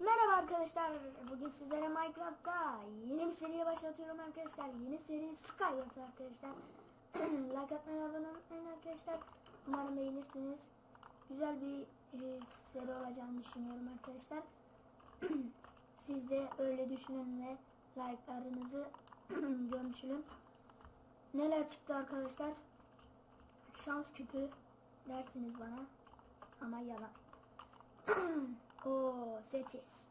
Merhaba arkadaşlar. Bugün sizlere Minecraft'ta yeni bir seriye başlatıyorum arkadaşlar. Yeni seri Skyward arkadaşlar. like atmayı abone olmayı arkadaşlar. Umarım beğenirsiniz. Güzel bir e, seri olacağını düşünüyorum arkadaşlar. Siz de öyle düşünün ve like'larınızı gömçülün. Neler çıktı arkadaşlar? Şans küpü dersiniz bana. Ama yalan. O setis.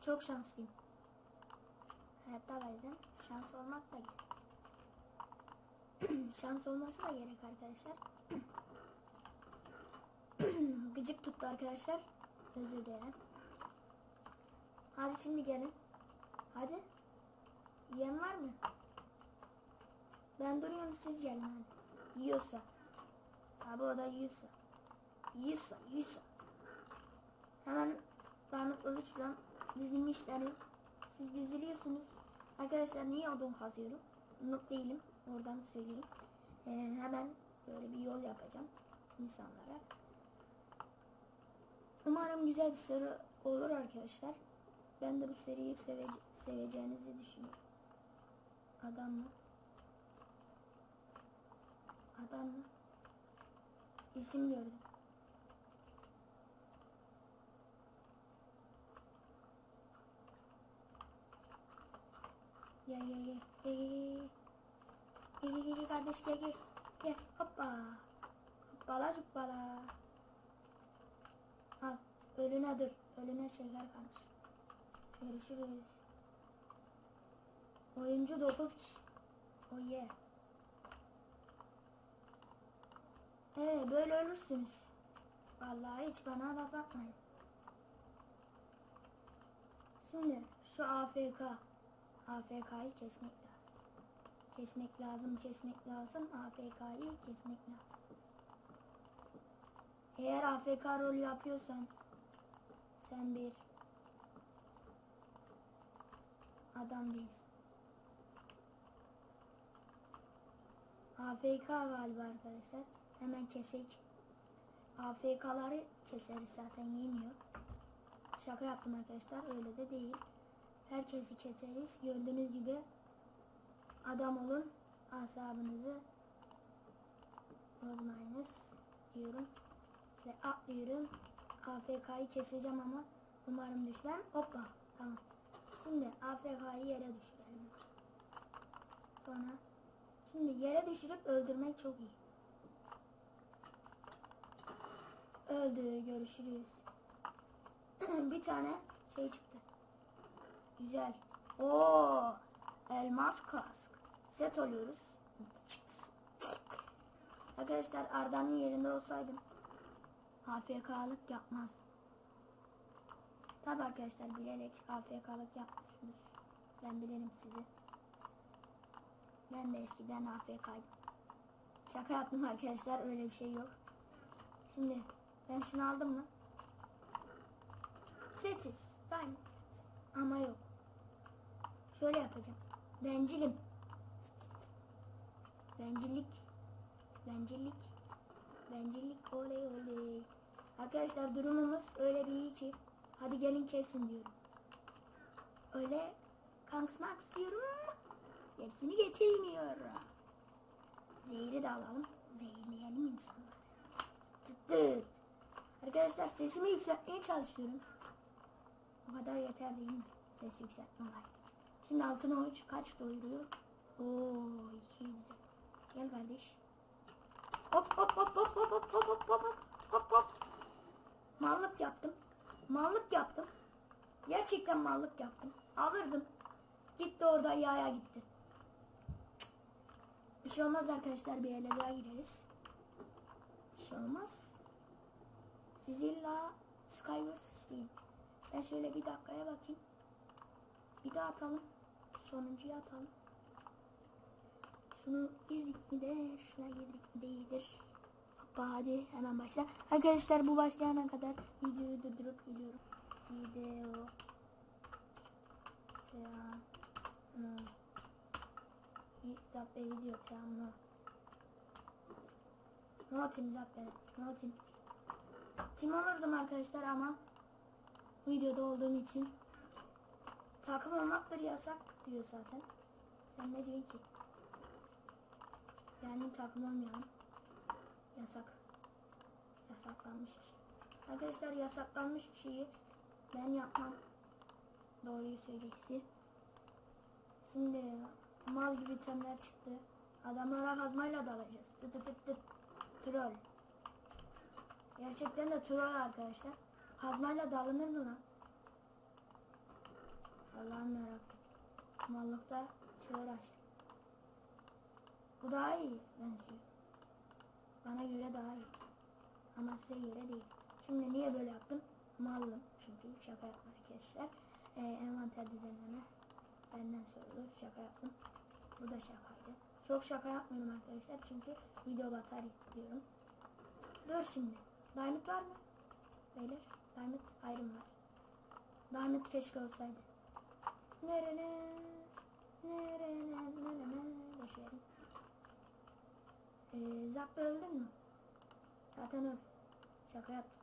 Çok şanslıyım. Hayatta bazen şans olmak da gerek. şans olması da gerek arkadaşlar. Gıcık tuttu arkadaşlar. Özür dilerim. Hadi şimdi gelin. Hadi. Yiyen var mı? Ben duruyorum siz gelin hadi. Yiyorsa. Abi o da yiyorsa. Yiyorsa, yiyorsa. Hemen parmak kılıç falan dizilmişler. Siz diziliyorsunuz. Arkadaşlar niye odun kazıyorum? Noob değilim. Oradan söyleyeyim. Ee, hemen böyle bir yol yapacağım insanlara. Umarım güzel bir seri olur arkadaşlar. Ben de bu seriyi sevece seveceğinizi düşünüyorum. Adam mı? Adam mı? İsim gördüm. Gel gel gel. Gel gel gel. Gel gel gel kardeş gel gel. Gel hoppa. Hoppala hoppala. Al. Ölüne dur. Ölüne şeyler kalmış. Görüşürüz. Oyuncu 9 kişi. Oh yeah. Ee, böyle ölürsünüz. Vallahi hiç bana laf atmayın. Şimdi şu AFK. AFK'yı kesmek lazım. Kesmek lazım, kesmek lazım. AFK'yı kesmek lazım. Eğer AFK rolü yapıyorsan sen bir adam değilsin. AFK galiba arkadaşlar. Hemen kesek. AFK'ları keseriz zaten yemiyor. Şaka yaptım arkadaşlar. Öyle de değil. Herkesi keseriz. Gördüğünüz gibi adam olun. Asabınızı bozmayınız diyorum. Ve atlıyorum. AFK'yı keseceğim ama umarım düşmem. Hoppa. Tamam. Şimdi AFK'yı yere düşürelim. Sonra şimdi yere düşürüp öldürmek çok iyi. Öldü. Görüşürüz. bir tane şey çıktı. Güzel. Oo, elmas kask. Set oluyoruz. Arkadaşlar Arda'nın yerinde olsaydım AFK'lık yapmaz. Tabi arkadaşlar bilerek AFK'lık yapmışsınız. Ben bilirim sizi. Ben de eskiden AFK'ydım. Şaka yaptım arkadaşlar öyle bir şey yok. Şimdi ben şunu aldım mı? Setiz. Diamond. Ama yok. Şöyle yapacağım. Bencilim. Bencillik. Bencillik. Bencillik oley oley. Arkadaşlar durumumuz öyle bir iyi ki. Hadi gelin kesin diyorum. Öyle kanksmak istiyorum. Gerisini getirmiyor. Zehri de alalım. Zehirleyelim insanları. Tıt tıt. Arkadaşlar sesimi yükseltmeye çalışıyorum. O kadar yeter değil mi? Ses yükseltme olayı. Şimdi altına uç kaç doyuruyor? Oo, iki. Gel kardeş. Hop hop hop hop hop hop hop hop hop hop hop. Mallık yaptım. Mallık yaptım. Gerçekten mallık yaptım. Alırdım. Gitti orada yaya gitti. Bir şey olmaz arkadaşlar bir ele daha gireriz. Bir şey olmaz. Siz illa Skyward isteyin. Ben şöyle bir dakikaya bakayım. Bir daha atalım. Sonuncuyu atalım. Şunu girdik mi de şuna girdik mi de iyidir. Hoppa hadi hemen başla. Arkadaşlar bu başlayana kadar videoyu durdurup geliyorum. Video. Selam. Zappe video tamam no. No team Zappe. No team. Team olurdum arkadaşlar ama videoda olduğum için takım olmaktır yasak diyor zaten. Sen ne diyorsun ki? Yani takım olmayalım. Yasak. Yasaklanmış bir şey. Arkadaşlar yasaklanmış bir şeyi ben yapmam. Doğruyu söyleyesi. Şimdi mal gibi itemler çıktı. Adamlara kazmayla dalacağız. Tıt tıt tıt tıt. Troll. Gerçekten de troll arkadaşlar. Kazmayla dalınır mı lan? Allah'ım yarabbim. Mallıkta çığır açtık. Bu daha iyi benziyor. Bana göre daha iyi. Ama size göre değil. Şimdi niye böyle yaptım? Mallım. Çünkü şaka yapma arkadaşlar. Ee, envanter düzenleme. Benden sorulur. Şaka yaptım. Bu da şakaydı. Çok şaka yapmıyorum arkadaşlar. Çünkü video batar diyorum. Dur şimdi. Diamond var mı? Beyler. Diamond ayrım var. Diamond keşke olsaydı. Nerene? Nerene? Nerene? Boş verin. Ee, Zappe öldün mü? Zaten öl. Şaka yaptım.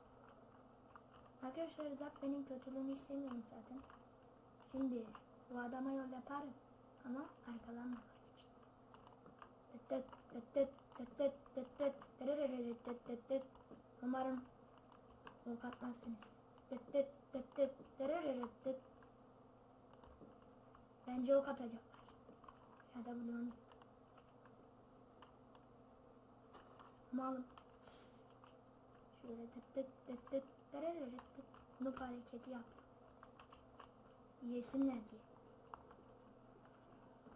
Arkadaşlar Zappe'nin kötülüğünü istemiyorum zaten. Şimdi bu adama yol yaparım. Ama arkalanmamak için. Umarım ok atmazsınız. Bence ok atacaklar. Ya da bunu Malım. Şöyle tıt tıt tıt tıt. Nup hareketi yap. Yesinler diye.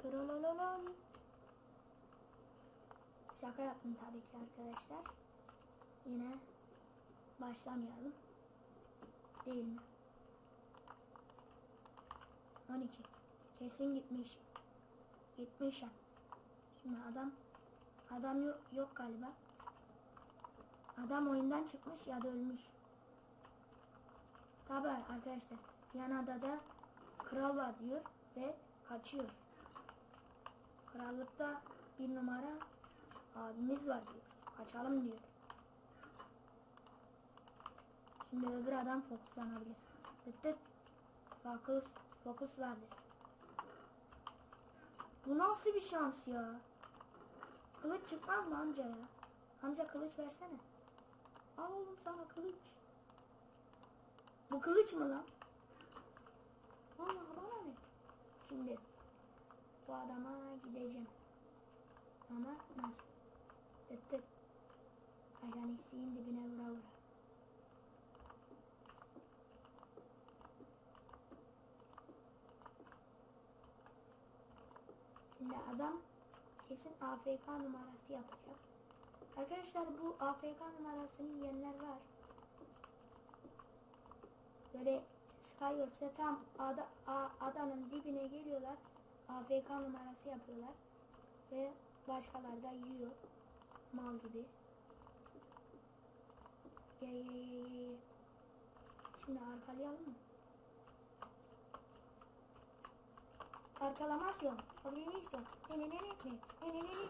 Trolololol. Şaka yaptım tabii ki arkadaşlar. Yine başlamayalım. Değil mi? 12. Kesin gitmiş. Gitmiş ya. Şimdi adam adam yok, yok galiba. Adam oyundan çıkmış ya da ölmüş. Tabi arkadaşlar yan adada kral var diyor ve kaçıyor. Krallıkta bir numara abimiz var diyor. Kaçalım diyor. Şimdi öbür adam fokuslanabilir. Tıt tıt. Fokus, fokus vardır. Bu nasıl bir şans ya? Kılıç çıkmaz mı amca ya? Amca kılıç versene. Al oğlum sana kılıç. Bu kılıç mı lan? Allah bana ne? Şimdi bu adama gideceğim. Ama nasıl? Tık tık. Ajan isteğin dibine vura vura. Şimdi adam kesin AFK numarası yapacak. Arkadaşlar bu AFK numarasını yiyenler var. Böyle Skyworks'e tam ada, a, adanın dibine geliyorlar. AFK numarası yapıyorlar. Ve başkaları da yiyor. Mal gibi. Ye ye ye ye ye. Şimdi arkalayalım mı? Arkalamasyon. Organizasyon. Ne ne ne ne ne ne ne ne ne.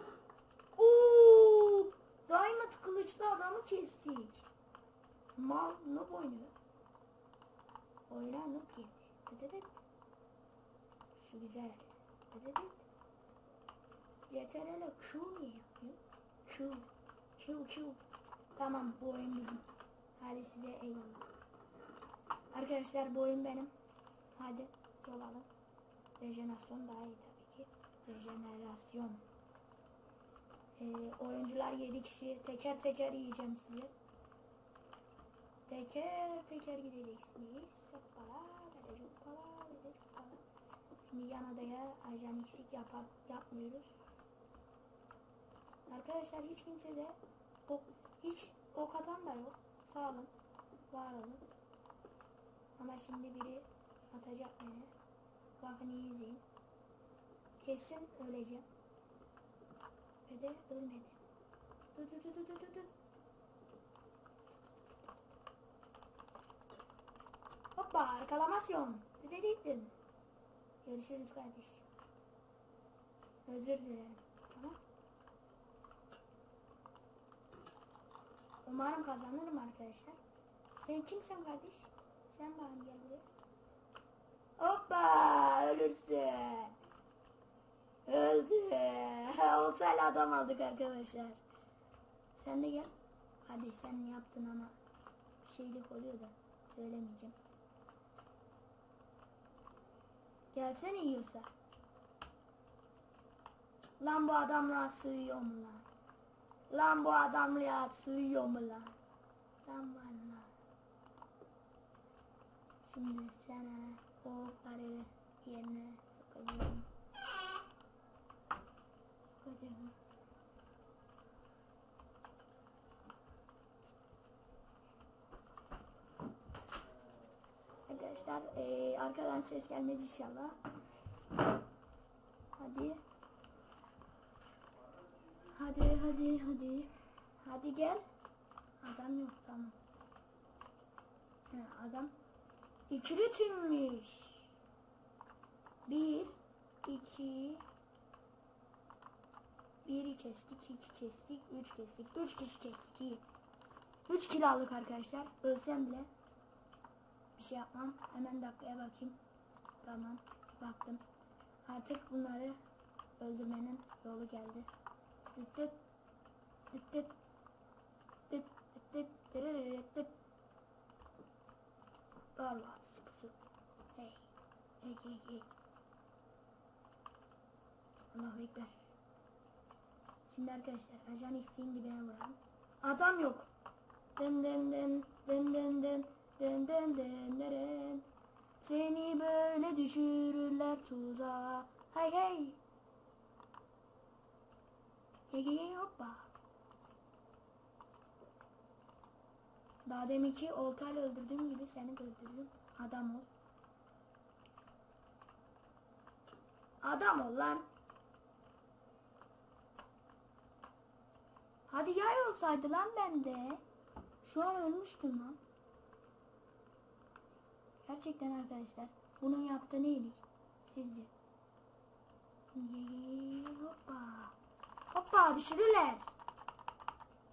Ooo! Diamond kılıçlı adamı kestik. Mal noob oynuyor. Oyuna noob girdi. Şu güzel. Dıdıdıt. CTRL Q niye yapıyor? Q. Q Q. Tamam bu oyun bizim. Hadi size eyvallah. Arkadaşlar bu oyun benim. Hadi yol alın. Rejenerasyon daha iyi tabii ki. Rejenerasyon. Ee, oyuncular 7 kişi. Teker teker yiyeceğim sizi. Teker teker gideceksiniz. Hoppala, böyle hoppala, böyle hoppala. Şimdi yan adaya eksik yapmıyoruz. Arkadaşlar hiç kimse de ok, hiç ok atan da yok. Sağ olun. Var olun. Ama şimdi biri atacak beni. Bakın iyi izleyin. Kesin öleceğim. Ve de ölmedi. Dur dur dur dur dur dur. Hoppa arkalamasyon. Dededin. Görüşürüz kardeş. Özür dilerim. Tamam. Umarım kazanırım arkadaşlar. Sen kimsen kardeş? Sen bana gel buraya. Hoppa ölürsün. Öldü. Oltayla adam aldık arkadaşlar. Sen de gel. Kardeş sen ne yaptın ama bir şeylik oluyor da söylemeyeceğim. Gelsene yiyorsa. Lan bu adamla sığıyor mu lan? Lan bu adamla sığıyor mu lan? Lan valla. Şimdi sana o karı yerine. Sokacağım. Arkadaşlar eee, arkadan ses gelmez inşallah. Hadi. Hadi hadi hadi. Hadi gel. Adam yok tamam. Ha, adam ikili tümmüş. Bir, iki, biri kestik, iki kestik, üç kestik, üç kişi kestik. iyi. Üç kilo aldık arkadaşlar. Ölsem bile bir şey yapmam. Hemen dakikaya bakayım. Tamam. Baktım. Artık bunları öldürmenin yolu geldi. Dıt dıt. Dıt dıt. Dıt dıt dıt. Allah sıkısı. Hey. Hey hey hey. Allahu Ekber. Şimdi arkadaşlar ajan isteğin dibine vuralım. Adam yok. Dın dın dın dın dın dın dın dın dın. Seni böyle düşürürler tuzağa. Hey hey. Hey hey hey hoppa. Daha deminki oltayla öldürdüğüm gibi seni de öldürdüm. Adam ol. Adam ol lan. Hadi yay olsaydı lan bende. Şu an ölmüştüm lan. Gerçekten arkadaşlar bunun yaptığı neydi sizce? Yee, hoppa. Hoppa düşürürler.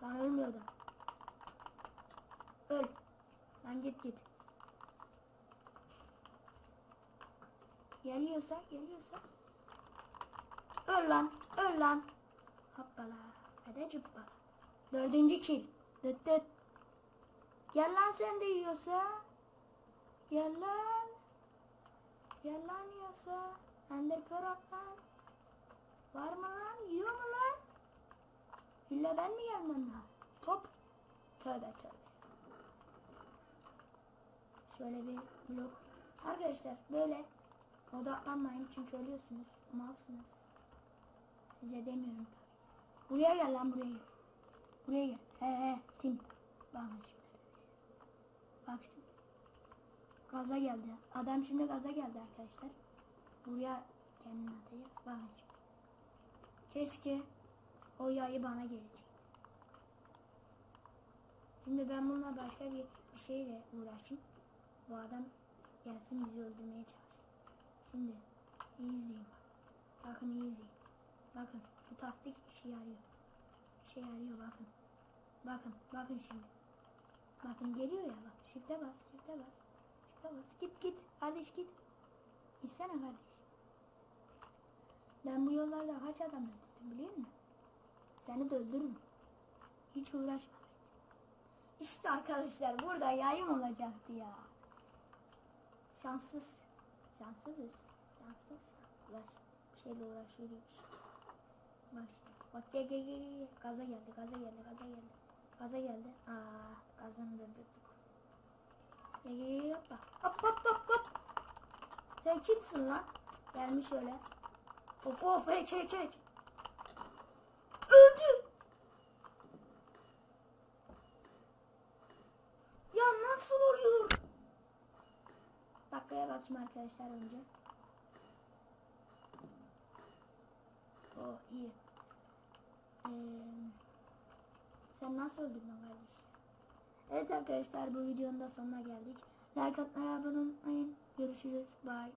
Lan ölmüyor da. Öl. Lan git git. Geliyorsa geliyorsa. Öl lan öl lan. Hoppala. Hadi cıppala. Dördüncü kill. Dıt dıt. Gel lan sen de yiyorsa. Gel lan. Gel lan yiyorsa. Ender Pearl lan. Var mı lan? Yiyor mu lan? İlla ben mi gelmem lan? Top. Tövbe tövbe. Şöyle bir blok. Arkadaşlar böyle odaklanmayın çünkü ölüyorsunuz. Malsınız. Size demiyorum. Buraya gel lan buraya gel. Buraya gel. He he Tim. Bakın şimdi. Bak şimdi. Gaza geldi. Adam şimdi gaza geldi arkadaşlar. Buraya kendini. Bakın şimdi. Keşke o yayı bana gelecek. Şimdi ben bununla başka bir, bir şeyle uğraşayım. Bu adam gelsin bizi öldürmeye çalışsın. Şimdi izleyin bak. Bakın izleyin. Bakın bu taktik işe yarıyor. İşe yarıyor bakın. Bakın bakın şimdi. Bakın geliyor ya bak. Shift'e bas, shift'e bas. Bas. Git git. Kardeş git. Gitsene kardeş. Ben bu yollarda kaç adam öldürdüm biliyor musun? Seni de öldürürüm. Hiç uğraşma. İşte arkadaşlar burada yayım olacaktı ya. Şanssız. Şanssızız. Şanssız. Uğraş. Bir şeyle uğraşıyoruz. Bak şimdi. Bak gel gel gel. Gaza geldi gaza geldi gaza geldi. Gaza geldi. Aa gazını durdurduk. Gel gel gel. Hop hop hop hop. Sen kimsin lan? Gelmiş öyle. Hop hop hey hey hey. Öldü. Ya nasıl oluyor? Dakikaya bakayım arkadaşlar önce. Oh iyi. Ee, sen nasıl öldürdün kardeş? Evet arkadaşlar bu videonun da sonuna geldik. Like atmayı abone olmayı. Görüşürüz. Bye.